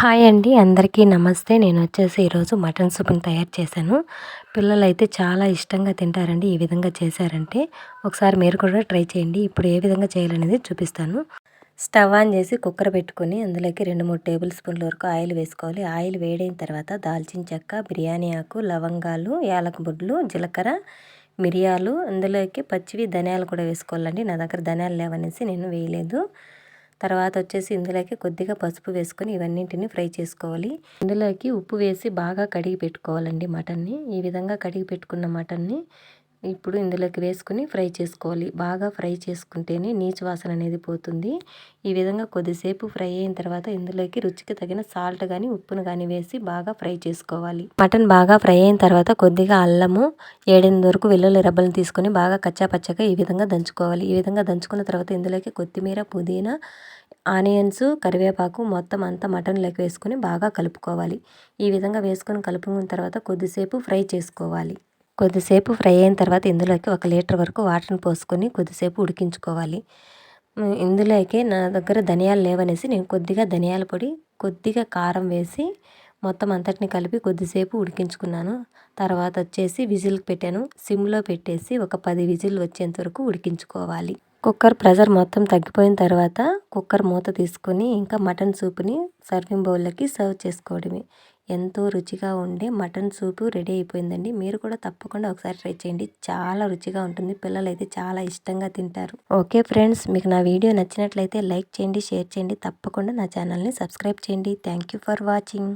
Hi అండి. అందరికీ నమస్తే. నేను వచ్చేసి ఈరోజు మటన్ సూప్ని తయారు చేశాను. పిల్లలు అయితే చాలా ఇష్టంగా తింటారండి. ఈ విధంగా చేశారంటే ఒకసారి మీరు కూడా ట్రై చేయండి. ఇప్పుడు ఏ విధంగా చేయాలనేది చూపిస్తాను. స్టవ్ ఆన్ చేసి కుక్కర్ పెట్టుకొని అందులోకి రెండు మూడు టేబుల్ స్పూన్ల వరకు ఆయిల్ వేసుకోవాలి. ఆయిల్ వేడైన తర్వాత దాల్చిన చెక్క బిర్యానీ ఆకు లవంగాలు యాలక బుడ్లు జీలకర్ర మిరియాలు అందులోకి పచ్చివి ధనియాలు కూడా వేసుకోవాలండి. నా దగ్గర ధనియాలు లేవనేసి నేను వేయలేదు. తర్వాత వచ్చేసి ఇందులోకి కొద్దిగా పసుపు వేసుకొని ఇవన్నింటిని ఫ్రై చేసుకోవాలి. ఇందులోకి ఉప్పు వేసి బాగా కడిగి పెట్టుకోవాలండి మటన్ని. ఈ విధంగా కడిగి పెట్టుకున్న మటన్ని ఇప్పుడు ఇందులోకి వేసుకుని ఫ్రై చేసుకోవాలి. బాగా ఫ్రై చేసుకుంటేనే నీచు వాసన అనేది పోతుంది. ఈ విధంగా కొద్దిసేపు ఫ్రై అయిన తర్వాత ఇందులోకి రుచికి తగిన సాల్ట్ కానీ ఉప్పును కానీ వేసి బాగా ఫ్రై చేసుకోవాలి. మటన్ బాగా ఫ్రై అయిన తర్వాత కొద్దిగా అల్లము ఏడెనిమిది వరకు వెల్లుల్లి రబ్బలు తీసుకొని బాగా కచ్చాపచ్చగా ఈ విధంగా దంచుకోవాలి. ఈ విధంగా దంచుకున్న తర్వాత ఇందులోకి కొత్తిమీర పుదీనా ఆనియన్స్ కరివేపాకు మొత్తం అంతా మటన్లోకి వేసుకొని బాగా కలుపుకోవాలి. ఈ విధంగా వేసుకొని కలుపుకున్న తర్వాత కొద్దిసేపు ఫ్రై చేసుకోవాలి. కొద్దిసేపు ఫ్రై అయిన తర్వాత ఇందులోకి ఒక లీటర్ వరకు వాటర్ని పోసుకొని కొద్దిసేపు ఉడికించుకోవాలి. ఇందులోకి నా దగ్గర ధనియాలు లేవనేసి నేను కొద్దిగా ధనియాల పొడి కొద్దిగా కారం వేసి మొత్తం అంతటిని కలిపి కొద్దిసేపు ఉడికించుకున్నాను. తర్వాత వచ్చేసి విజిల్కి పెట్టాను. సిమ్లో పెట్టేసి ఒక పది విజిల్ వచ్చేంత వరకు ఉడికించుకోవాలి. కుక్కర్ ప్రెషర్ మొత్తం తగ్గిపోయిన తర్వాత కుక్కర్ మూత తీసుకొని ఇంకా మటన్ సూప్ని సర్వింగ్ బౌల్లోకి సర్వ్ చేసుకోవడమే. ఎంతో రుచిగా ఉండే మటన్ సూపు రెడీ అయిపోయిందండి. మీరు కూడా తప్పకుండా ఒకసారి ట్రై చేయండి. చాలా రుచిగా ఉంటుంది. పిల్లలు అయితే చాలా ఇష్టంగా తింటారు. ఓకే ఫ్రెండ్స్ మీకు నా వీడియో నచ్చినట్లయితే లైక్ చేయండి షేర్ చేయండి. తప్పకుండా నా ఛానల్ని సబ్స్క్రైబ్ చేయండి. Thank for watching.